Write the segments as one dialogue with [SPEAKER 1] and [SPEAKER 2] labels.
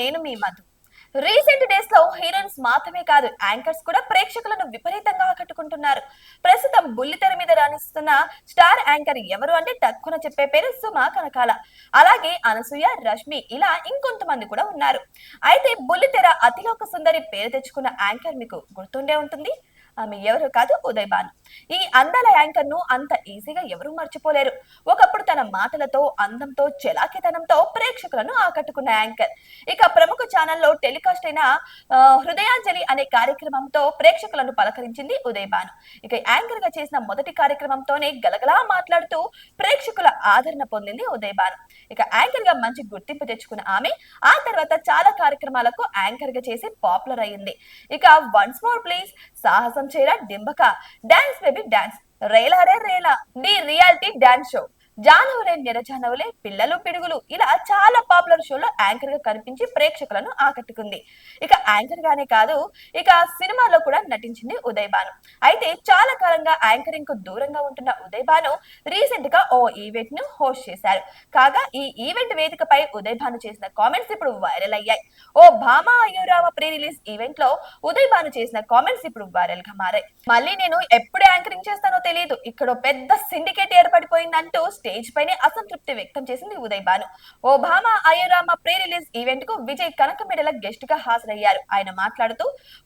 [SPEAKER 1] నేను మీ మధు. రీసెంట్ డేస్లో హీరోయిన్స్ మాత్రమే కాదు యాంకర్స్ కూడా ప్రేక్షకులను విపరీతంగా ఆకట్టుకుంటున్నారు. ప్రస్తుతం బుల్లితెర మీద రాణిస్తున్న స్టార్ యాంకర్ ఎవరు అంటే టక్కున చెప్పే పేరు సుమా కనకాల. అలాగే అనసూయ రష్మి ఇలా ఇంకొంతమంది కూడా ఉన్నారు. అయితే బుల్లితెర అతిలోక సుందరి పేరు తెచ్చుకున్న యాంకర్ మీకు గుర్తుండే ఉంటుంది? ఆమె ఎవరు కాదు ఉదయ్ భాను ఈ అందాల యాంకర్ను అంత ఈజీగా ఎవరూ మర్చిపోలేరు. ఒకప్పుడు తన మాటలతో అందంతో చెలాకితనంతో ప్రేక్షకులను ఆకట్టుకున్న యాంకర్. ఇక ప్రముఖ ఛానల్లో టెలికాస్ట్ అయిన ఆ, హృదయాంజలి అనే కార్యక్రమంతో ప్రేక్షకులను పలకరించింది ఉదయ్ భాను ఇక యాంకర్గా చేసిన మొదటి కార్యక్రమంతోనే గలగలా మాట్లాడుతూ ప్రేక్షకుల ఆదరణ పొందింది ఉదయ్ భాను ఇక యాంకర్గా మంచి గుర్తింపు తెచ్చుకున్న ఆమె ఆ తర్వాత చాలా కార్యక్రమాలకు యాంకర్గా చేసి పాపులర్ అయ్యింది. ఇక వన్స్ మోర్ ప్లీజ్ సాహసం చేయరా డింబక? Dance baby dance. Relare Rela. The reality dance show. జానవులే నిరజానవులే పిల్లలు పిడుగులు. ఇలా చాలా పాపులర్ షోలో యాంకర్గా కనిపించి ప్రేక్షకులను ఆకట్టుకుంది. ఇక యాంకర్ గానే కాదు ఇక సినిమాలో కూడా నటించింది ఉదయ్ భాను. అయితే చాలా కాలంగా యాంకరింగ్కు దూరంగా ఉంటున్న ఉదయ్ భాను రీసెంట్గా ఓ ఈవెంట్ను హోస్ట్ చేశారు. కాగా ఈ ఈవెంట్ వేదికపై ఉదయ్ భాను చేసిన కామెంట్స్ ఇప్పుడు వైరల్ అయ్యాయి. ఓ భామ అయ్యూరామ ప్రీ రిలీజ్ ఈవెంట్లో ఉదయ్ భాను చేసిన కామెంట్స్ ఇప్పుడు వైరల్గా మారాయి. మళ్ళీ నేను ఎప్పుడు యాంకరింగ్ చేస్తానో తెలియదు ఇక్కడ పెద్ద సిండికేట్ ఏర్పడిపోయిందంటూ స్టేజ్ పైనే అసంతృప్తి వ్యక్తం చేసింది Uday Bhanu Obama Ayyo Rama Ayyo Rama pre release ఈవెంట్కు విజయ్ కనకమెడల గెస్ట్గా హాజరయ్యారు. ఆయన మాట్లాడుతూ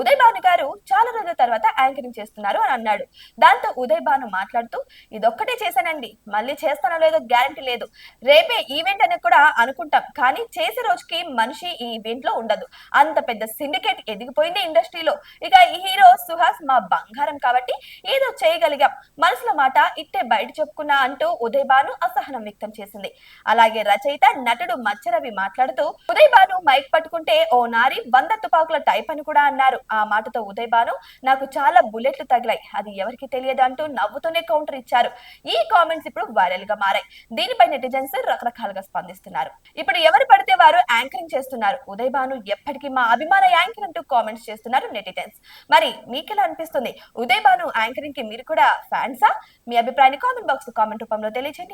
[SPEAKER 1] ఉదయ్ భాను గారు చాలా రోజుల తర్వాత యాంకరింగ్ చేస్తున్నారు అని అన్నాడు. దాంతో ఉదయ్ భాను మాట్లాడుతూ ఇదొక్కటే చేశానండి. మళ్ళీ చేస్తానో లేదో గ్యారంటీ లేదు. రేపే ఈవెంట్ అని కూడా అనుకుంటాం. కానీ చేసే రోజుకి మనిషి ఈ ఈవెంట్లో ఉండదు. అంత పెద్ద సిండికేట్ ఎదిగిపోయింది ఇండస్ట్రీలో. ఇక ఈ హీరో సుహాస్ మా బంగారం కాబట్టి ఏదో చేయగలిగాం. మనసులో మాట ఇట్టే బయట చెప్పుకున్నా అంటూ ఉదయ్ భాను అసహనం వ్యక్తం చేసింది. అలాగే రచయిత నటుడు మచ్చరవి మాట్లాడుతూ ఉదయ్ భాను మైక్ పట్టుకుంటే ఓ నారి వంద తుపాకుల టైప్ అని కూడా అన్నారు. ఆ మాటతో ఉదయ్ భాను నాకు చాలా బుల్లెట్లు తగిలాయి. అది ఎవరికి తెలియదు అంటూ నవ్వుతూనే కౌంటర్ ఇచ్చారు. ఈ కామెంట్స్ ఇప్పుడు వైరల్గా మారాయి. దీనిపై నెటిజన్స్ రకరకాలుగా స్పందిస్తున్నారు. ఇప్పుడు ఎవరు పడితే వారు యాంకరింగ్ చేస్తున్నారు. ఉదయ్ భాను ఎప్పటికీ మా అభిమాన యాంకర్ అంటూ కామెంట్స్ చేస్తున్నారు నెటిజన్స్. మరి మీకెలా అనిపిస్తుంది? ఉదయ్ భాను యాంకరింగ్కి మీరు కూడా ఫ్యాన్సా? మీ అభిప్రాయాన్ని కామెంట్ బాక్స్ కామెంట్ రూపంలో తెలియజేయండి